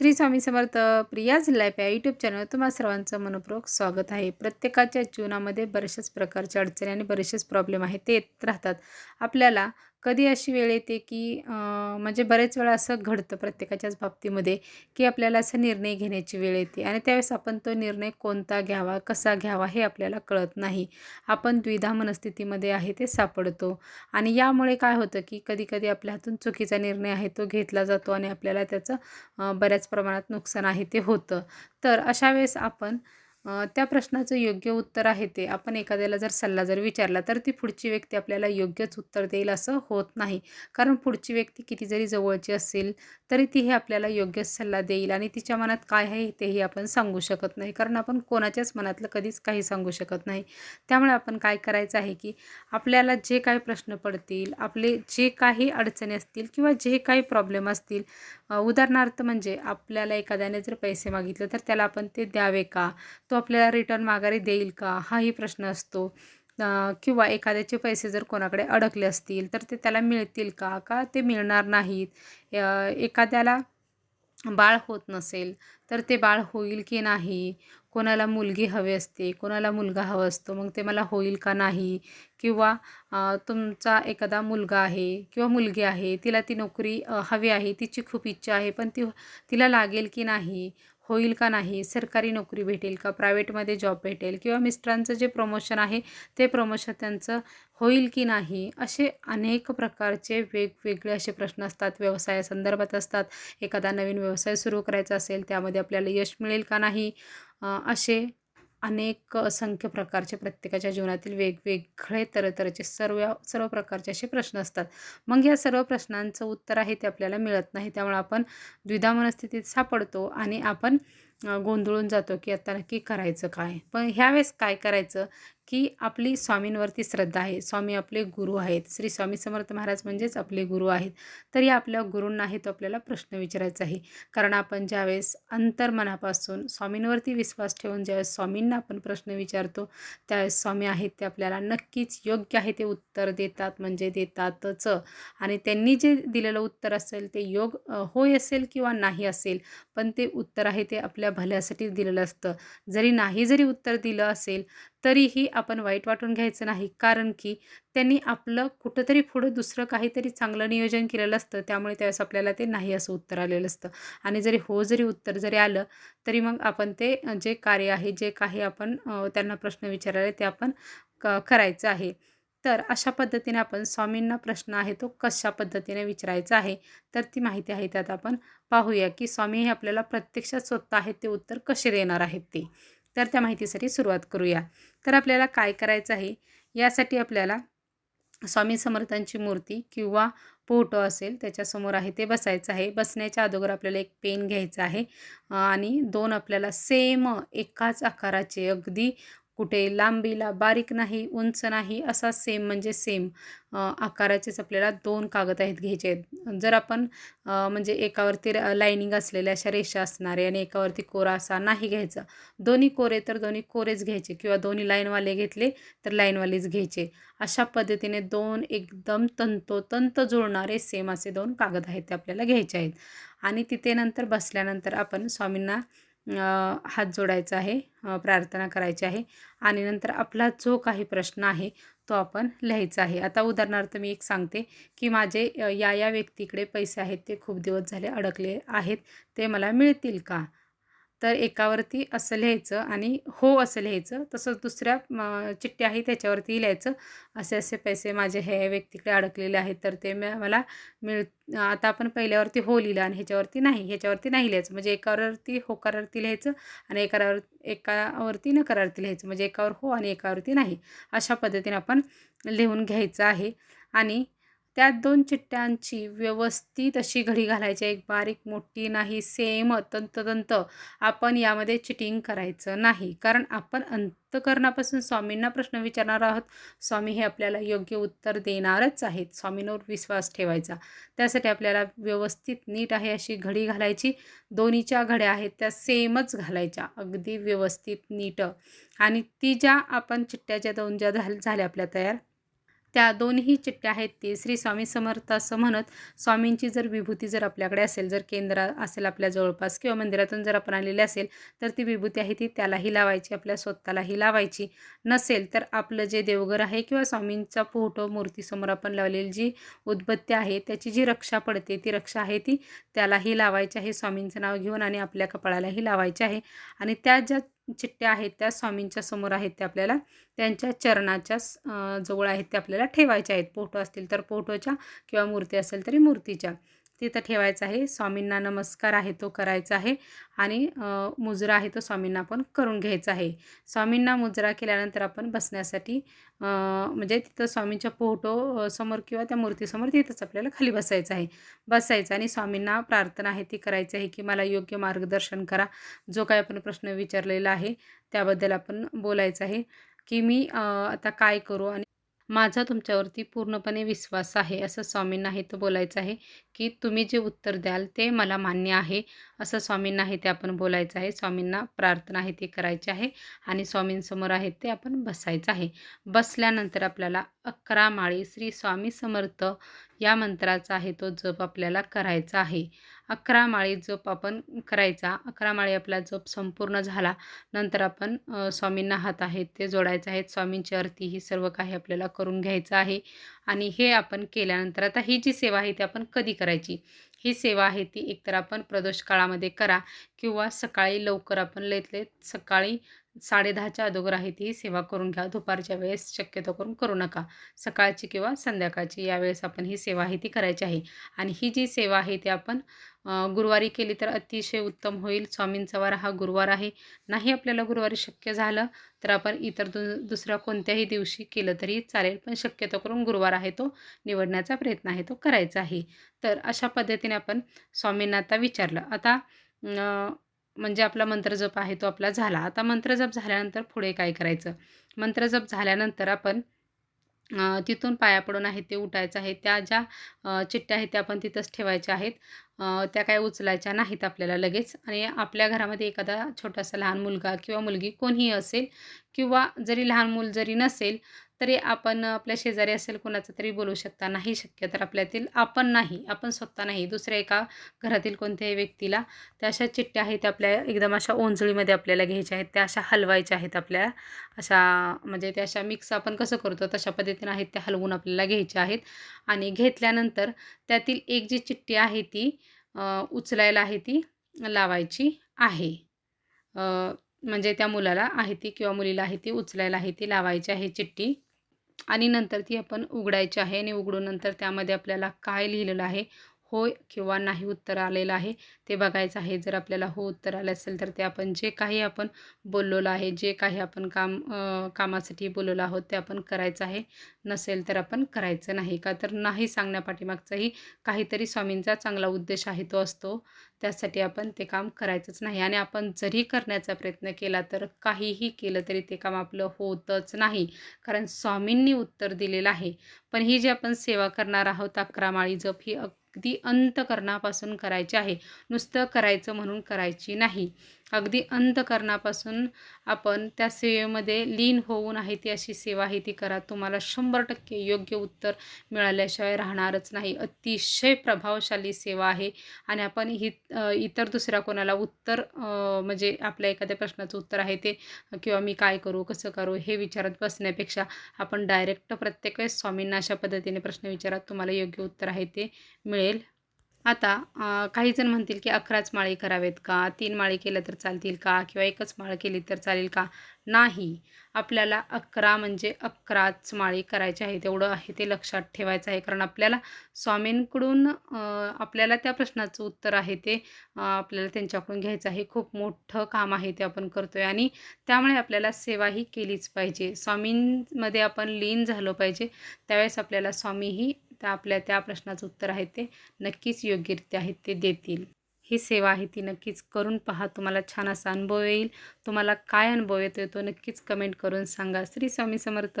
Shri Swami Samarth Priya's life या YouTube channel तुम्हा सर्वांचं मनपूर्वक स्वागत आहे. प्रत्येकाच्या जीवनामध्ये बरेचशाच प्रकारच्या अडचणी आणि बरेचसेच प्रॉब्लेम आहेत ते येत राहतात. आपल्याला कधी अशी वेळ येते की म्हणजे बरेच वेळा असं घडतं प्रत्येकाच्याच बाबतीमध्ये की आपल्याला असं निर्णय घेण्याची वेळ येते आणि त्यावेळेस आपण तो निर्णय कोणता घ्यावा कसा घ्यावा हे आपल्याला कळत नाही. आपण द्विधा मनस्थितीमध्ये आहे ते सापडतो आणि यामुळे काय होतं की कधीकधी आपल्या हातून चुकीचा निर्णय आहे तो घेतला जातो आणि आपल्याला त्याचं बऱ्याच प्रमाणात नुकसान आहे ते होतं. तर अशा वेळेस आपण त्या प्रश्नाचं योग्य उत्तर आहे ते. आपण एखाद्याला जर सल्ला जर विचारला तर ती पुढची व्यक्ती आपल्याला योग्यच उत्तर देईल असं होत नाही. कारण पुढची व्यक्ती किती जरी जवळची असेल तरी ती हे आपल्याला योग्य सल्ला देईल आणि तिच्या मनात काय आहे तेही आपण सांगू शकत नाही. कारण आपण कोणाच्याच मनातलं कधीच काही सांगू शकत नाही. त्यामुळे आपण काय करायचं आहे की आपल्याला जे काही प्रश्न पडतील आपले जे काही अडचणी असतील किंवा जे काही प्रॉब्लेम असतील उदाहरणार्थ म्हणजे आपल्याला एखाद्याने जर पैसे मागितले तर त्याला आपण ते द्यावे का? तो आपल्याला रिटर्न माघारी देईल का? हाही प्रश्न असतो. किंवा एखाद्याचे पैसे जर कोणाकडे अडकले असतील तर ते त्याला मिळतील का? का ते मिळणार नाहीत? एखाद्याला बाळ होत नसेल तर ते बाळ होईल की नाही? कोणाला मुलगी हवी असते कोणाला मुलगा हवा असतो मग ते मला होईल का नाही? किंवा तुमचा एखादा मुलगा आहे किंवा मुलगी आहे तिला ती नोकरी हवी आहे तिची खूप इच्छा आहे पण ती तिला लागेल की नाही? होईल का नाही? सरकारी नोकरी भेटेल का? प्रायव्हेटमध्ये जॉब भेटेल? किंवा मिस्टरांचं जे प्रमोशन आहे ते प्रमोशन त्यांचं होईल की नाही असे अनेक प्रकारचे वेगवेगळे असे प्रश्न असतात. व्यवसायासंदर्भात असतात. एखादा नवीन व्यवसाय सुरू करायचा असेल त्यामध्ये आपल्याला यश मिळेल का नाही असे अनेक असंख्य प्रकारचे प्रत्येकाच्या जीवनातील वेगवेगळे तरतरचे सर्व सर्व प्रकारचे असे प्रश्न असतात. मग या सर्व प्रश्नांचं उत्तर आहे ते आपल्याला मिळत नाही. त्यामुळे आपण द्विधा मनस्थितीत सापडतो आणि आपण गोंधळून जातो की आता नक्की करायचं काय? पण ह्यावेळेस काय करायचं की आपली स्वामींवरती श्रद्धा आहे. स्वामी आपले गुरु आहेत. श्री स्वामी समर्थ महाराज म्हणजेच आपले गुरु आहेत. तर या आपल्या गुरूंना आहे तो आपल्याला प्रश्न विचारायचा आहे. कारण आपण ज्यावेळेस अंतर्मनापासून स्वामींवरती विश्वास ठेवून ज्यावेळेस स्वामींना आपण प्रश्न विचारतो त्यावेळेस स्वामी आहेत ते आपल्याला नक्कीच योग्य आहे ते उत्तर देतात म्हणजे देतातच. आणि त्यांनी जे दिलेलं उत्तर असेल ते योग होय असेल किंवा नाही असेल पण ते उत्तर आहे ते आपल्या भल्यासाठीच दिलेलं असतं. जरी नाही जरी उत्तर दिलं असेल तरीही आपण वाईट वाटून घ्यायचं नाही. कारण की त्यांनी आपलं कुठंतरी पुढं दुसरं काहीतरी चांगलं नियोजन केलेलं असतं. त्यामुळे त्यावेळेस आपल्याला ते नाही असं उत्तर आलेलं असतं. आणि जरी हो जरी उत्तर जरी आलं तरी मग आपण ते जे कार्य आहे जे काही आपण त्यांना प्रश्न विचारायला ते आपण क करायचं आहे. तर अशा पद्धतीने आपण स्वामींना प्रश्न आहे तो कशा पद्धतीने विचारायचा आहे तर ती माहिती आहे त्यात आपण पाहूया की स्वामी हे आपल्याला प्रत्यक्षात स्वतः आहेत ते उत्तर कसे देणार आहेत ते. तर त्या माहितीसाठी सुरुवात करूया. तर आपल्याला काय करायचं आहे? यासाठी आपल्याला स्वामी समर्थांची मूर्ती किंवा फोटो असेल त्याच्यासमोर आहे ते बसायचं आहे. बसण्याच्या अगोदर आपल्याला एक पेन घ्यायचं आहे. आणि दोन आपल्याला सेम एकाच आकाराचे अगदी कुठे लांबीला बारीक नाही उंच नाही असा सेम म्हणजे सेम आकाराचेच आपल्याला दोन कागद आहेत घ्यायचे आहेत. जर आपण म्हणजे एकावरती लाईनिंग असलेल्या अशा रेषा असणारे आणि एकावरती कोरा असा नाही घ्यायचा दोन्ही कोरे तर दोन्ही कोरेच घ्यायचे किंवा दोन्ही लाईनवाले घेतले तर लाईनवालेच घ्यायचे. अशा पद्धतीने दोन एकदम तंतोतंत जुळणारे सेम असे दोन कागद आहेत ते आपल्याला घ्यायचे आहेत. आणि तिथे नंतर बसल्यानंतर आपण स्वामींना हात जोडायचा आहे प्रार्थना करायची आहे आणि नंतर आपला जो काही प्रश्न आहे तो आपण लिहायचा आहे. आता उदाहरणार्थ मी एक सांगते की माझे या या व्यक्तीकडे पैसे आहेत ते खूप दिवस झाले अडकले आहेत ते मला मिळतील का? तर एकावरती असं लिहायचं आणि हो असं लिहायचं. तसंच दुसऱ्या चिठ्ठी आहे त्याच्यावरती लिहायचं. असे असे पैसे माझे हे व्यक्तीकडे अडकलेले आहेत तर ते मला मिळ आता आपण पहिल्यावरती हो लिहिलं आणि ह्याच्यावरती नाही ह्याच्यावरती नाही लिहायचं. म्हणजे एकावरती होकारावरती लिहायचं आणि एकावर एकावरती नकारावरती लिहायचं. म्हणजे एकावर हो आणि एकावरती नाही. अशा पद्धतीने आपण लिहून घ्यायचं आहे. आणि त्यात दोन चिठ्ठ्यांची व्यवस्थित अशी घडी घालायची. एक बारीक मोठी नाही सेम तंततंत आपण यामध्ये चिटिंग करायचं नाही. कारण आपण अंतकरणापासून स्वामींना प्रश्न विचारणार आहोत. स्वामी हे आपल्याला योग्य उत्तर देणारच आहेत. स्वामींवर विश्वास ठेवायचा. त्यासाठी आपल्याला व्यवस्थित नीट आहे अशी घडी घालायची. दोन्हीच्या घड्या आहेत त्या सेमच घालायच्या. अगदी व्यवस्थित नीट. आणि ती ज्या आपण चिट्ट्याच्या दोन ज्या झाल झाल्या आपल्या तयार त्या दोन्ही चिठ्ठ्या आहेत ती. श्री स्वामी समर्थ असं म्हणत स्वामींची जर विभूती जर आपल्याकडे असेल जर केंद्र असेल आपल्या जवळपास किंवा मंदिरातून जर आपण आलेली असेल तर ती विभूती आहे ती त्यालाही लावायची आपल्या स्वतःलाही लावायची. नसेल तर आपलं जे देवघर आहे किंवा स्वामींचा फोटो मूर्तीसमोर आपण लावलेली जी उदबत्ती आहे त्याची जी रक्षा पडते ती रक्षा आहे ती त्यालाही लावायची आहे स्वामींचं नाव घेऊन आणि आपल्या कपाळालाही लावायची आहे. आणि त्या ज्या चिठ्ठ्या आहेत त्या स्वामींच्या समोर आहेत त्या आपल्याला. त्यांच्या चरणाच्या जवळ आहेत ते आपल्याला ठेवायच्या आहेत. फोटो असतील तर फोटोच्या किंवा मूर्ती असेल तरी मूर्तीच्या. तिथं ठेवायचं आहे. स्वामींना नमस्कार आहे तो करायचा आहे. आणि मुजरा आहे तो स्वामींना आपण करून घ्यायचा आहे. स्वामींना मुजरा केल्यानंतर आपण बसण्यासाठी म्हणजे तिथं स्वामींच्या फोटो समोर किंवा त्या मूर्तीसमोर तिथंच आपल्याला खाली बसायचं आहे. बसायचं आणि स्वामींना प्रार्थना आहे ती करायची आहे की मला योग्य मार्गदर्शन करा. जो काय आपण प्रश्न विचारलेला आहे त्याबद्दल आपण बोलायचं आहे की मी आता काय करू आणि माझा तुमच्यावरती पूर्णपणे विश्वास आहे असं स्वामींना हे तर बोलायचं आहे की तुम्ही जे उत्तर द्याल ते मला मान्य आहे असं स्वामींना आहे ते आपण बोलायचं आहे. स्वामींना प्रार्थना आहे ते करायची आहे आणि स्वामींसमोर आहे ते आपण बसायचं आहे. बसल्यानंतर आपल्याला अकरा माळी श्री स्वामी समर्थ या मंत्राचा आहे तो जप आपल्याला करायचा आहे. अकरा माळी जप आपण करायचा. अकरा माळी आपला जप संपूर्ण झाला. नंतर आपण स्वामींना हात आहेत ते जोडायचं आहेत. स्वामींची आरती ही सर्व काही आपल्याला करून घ्यायचं आहे. आणि हे आपण केल्यानंतर आता ही जी सेवा आहे ती आपण कधी करायची? ही सेवा आहे ती एकतर आपण प्रदोष काळामध्ये करा किंवा सकाळी लवकर आपण लेत लेत साडेदहाच्या अगोदर आहे ती सेवा करून घ्या. दुपारच्या वेळेस शक्यतो करून करू नका. सकाळची किंवा संध्याकाळची यावेळेस आपण ही सेवा आहे ती करायची आहे. आणि ही जी सेवा आहे ती आपण गुरुवारी केली तर अतिशय उत्तम होईल. स्वामींचा वार हा गुरुवार आहे. नाही आपल्याला गुरुवारी शक्य झालं तर आपण इतर दु दुसऱ्या कोणत्याही दिवशी केलं तरी चालेल. पण शक्यतो करून गुरुवार आहे तो निवडण्याचा प्रयत्न आहे तो करायचा आहे. तर अशा पद्धतीने आपण स्वामींना आता विचारलं. आता म्हणजे आपला मंत्रजप आहे तो आपला झाला. आता मंत्रजप झाल्यानंतर पुढे काय करायचं? मंत्रजप झाल्यानंतर आपण तिथून पाया पडून आहे ते उठायचं आहे. त्या ज्या चिठ्ठ्या आहेत त्या आपण तिथंच ठेवायच्या आहेत. त्या काय उचलायच्या नाहीत आपल्याला लगेच. आणि आपल्या घरामध्ये एखादा छोटासा लहान मुलगा किंवा मुलगी कोणीही असेल किंवा जरी लहान मूल जरी नसेल तरी आपण आपल्या शेजारी असेल कोणाचं तरी बोलू शकता. नाही शक्य तर आपल्यातील आपण नाही आपण स्वतः नाही. दुसऱ्या एका घरातील कोणत्याही व्यक्तीला त्या अशा चिठ्ठ्या आहेत आपल्या एकदम अशा ओंजळीमध्ये आपल्याला घ्यायच्या आहेत. त्या अशा हलवायच्या आहेत आपल्या. अशा म्हणजे त्या अशा मिक्स आपण कसं करतो तशा पद्धतीनं आहेत त्या हलवून आपल्याला घ्यायच्या आहेत. आणि घेतल्यानंतर त्यातील एक जी चिठ्ठी आहे ती उचलायला आहे ती लावायची आहे. म्हणजे त्या मुलाला आहे ती किंवा मुलीला आहे ती उचलायला आहे ती लावायची आहे चिठ्ठी. आणि नंतर ती आपण उघडायची आहे आणि उघडून नंतर त्यामध्ये आपल्याला काय लिहिलेलं आहे होय किंवा नाही उत्तर आलेलं आहे ते बघायचं आहे. जर आपल्याला हो उत्तर आलं असेल तर ते आपण जे काही आपण बोललेलं आहे जे काही आपण काम कामासाठी बोललेलो आहोत ते आपण करायचं आहे. नसेल तर आपण करायचं नाही का? तर नाही सांगण्यापाठीमागचाही काहीतरी स्वामींचा चांगला उद्देश आहे तो असतो. त्यासाठी आपण ते काम करायचंच नाही. आणि आपण जरी करण्याचा प्रयत्न केला तर काहीही केलं तरी ते काम आपलं होतच नाही. कारण स्वामींनी उत्तर दिलेलं आहे. पण ही जी आपण सेवा करणार आहोत अकरा माळी जप ही अगदी अंतकरणापासून करायची आहे. नुसतं करायचं म्हणून करायची नाही. अगदी अंतकरणापासून आपण त्या सेवेमध्ये लीन होऊन आहे ती अशी सेवा आहे ती करा. तुम्हाला शंभर टक्के योग्य उत्तर मिळाल्याशिवाय राहणारच नाही. अतिशय प्रभावशाली सेवा आहे. आणि आपण ही इतर दुसऱ्या कोणाला उत्तर म्हणजे आपल्या एखाद्या प्रश्नाचं उत्तर आहे ते किंवा मी काय करू कसं करू हे विचारत बसण्यापेक्षा आपण डायरेक्ट प्रत्येक वेळेस स्वामींना अशा पद्धतीने प्रश्न विचारात तुम्हाला योग्य उत्तर आहे ते मिळेल. आता काही जण म्हणतील की अकराच माळी करावेत का? तीन माळी केलं तर चालतील का? किंवा एकच माळ केली तर चालेल का? नाही. आपल्याला अकरा म्हणजे अकराच माळी करायची आहे तेवढं आहे ते लक्षात ठेवायचं आहे. कारण आपल्याला स्वामींकडून आपल्याला त्या प्रश्नाचं उत्तर आहे ते आपल्याला त्यांच्याकडून घ्यायचं आहे. खूप मोठं काम आहे ते आपण करतो आहे आणि त्यामुळे आपल्याला सेवाही केलीच पाहिजे. स्वामींमध्ये आपण लीन झालं पाहिजे त्यावेळेस आपल्याला स्वामीही त्या आपल्या त्या प्रश्नाचं उत्तर आहे ते नक्कीच योग्यरित्या आहे ते देतील. ही सेवा आहे ती नक्कीच करून पहा तुम्हाला छान असा अनुभव येईल. तुम्हाला काय अनुभव येतो तो नक्कीच कमेंट करून सांगा. श्री स्वामी समर्थ.